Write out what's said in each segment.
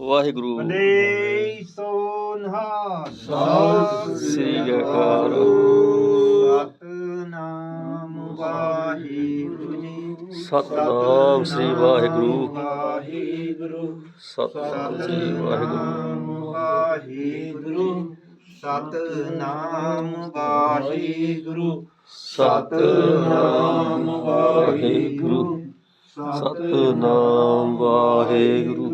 Waheguru. Vande so Sat Sri Akal. Satnam Waheguru ji Satnam Sri Waheguru Waheguru Satnam Sri Waheguru Waheguru Satnam Waheguru. Satnam Waheguru. Satnam Waheguru.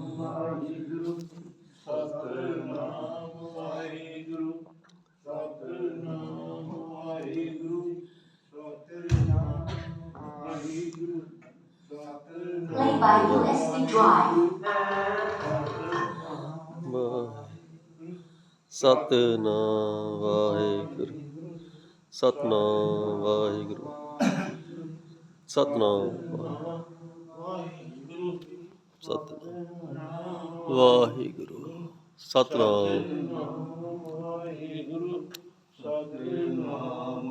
by USB Drive. Satnam Waheguru. Satnam Waheguru. Satnam Waheguru. Satnam Waheguru Satnam Waheguru. Satnam.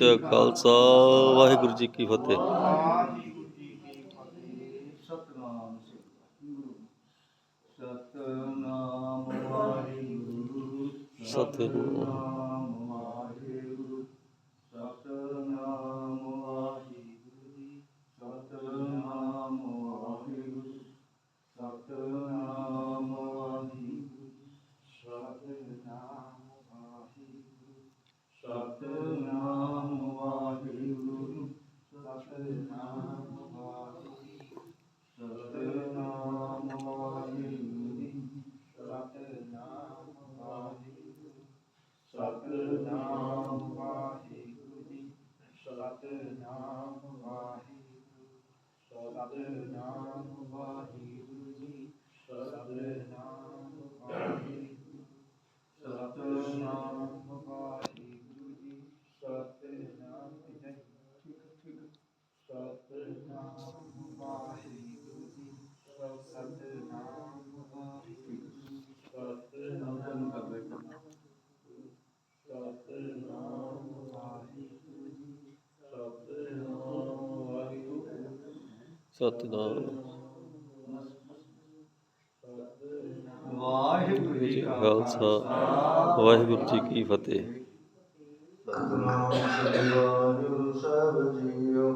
The Khalsa Waheguru ji Ki Fateh Satnam Waheguru Satnam Thank you. Satnam Waheguru Satnam Waheguru Satnam Waheguru Satnam Waheguru Satnam Waheguru Satnam Waheguru Satnam Waheguru Satnam Satnam Waheguru ji ਕਾ ਖਾਲਸਾ ਵਾਹਿਗੁਰੂ ਜੀ ਕੀ ਫਤਿਹ ਸਤਨਾਮ ਸ੍ਰੀ ਵਾਹਿਗੁਰੂ ਸਾਹਿਬ JIO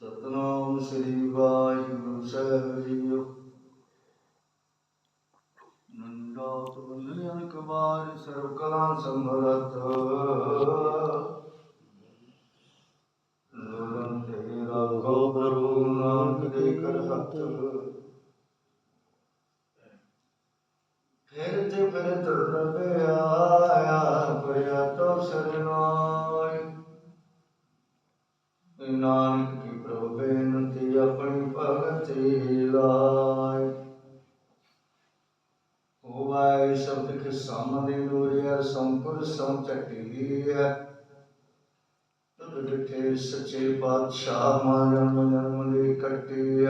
Satnam ਸ੍ਰੀ ਵਾਹਿਗੁਰੂ ਸਾਹਿਬ JIO ਨੰਦਾਤ ਬੰਦਨ ਅਨਕ ਬਾਰ ਸਰਬ ਕਲਾ ਸੰਭਰਤ समदिलोय संपुरुषम चक्रीय। दुर्गे सचे पातशाह मायम नर्मले कटीय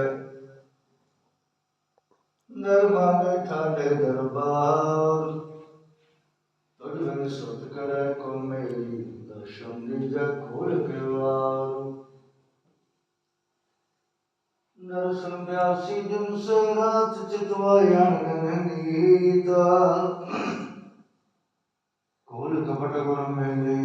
नर्मले ठाले दरबार। तुझन सुत करे को मेरी दर्शन निज खोल के वार नरसन ब्यासी दिन से रात चितवाया गीता కోలు కపటగుణం వెళ్ళి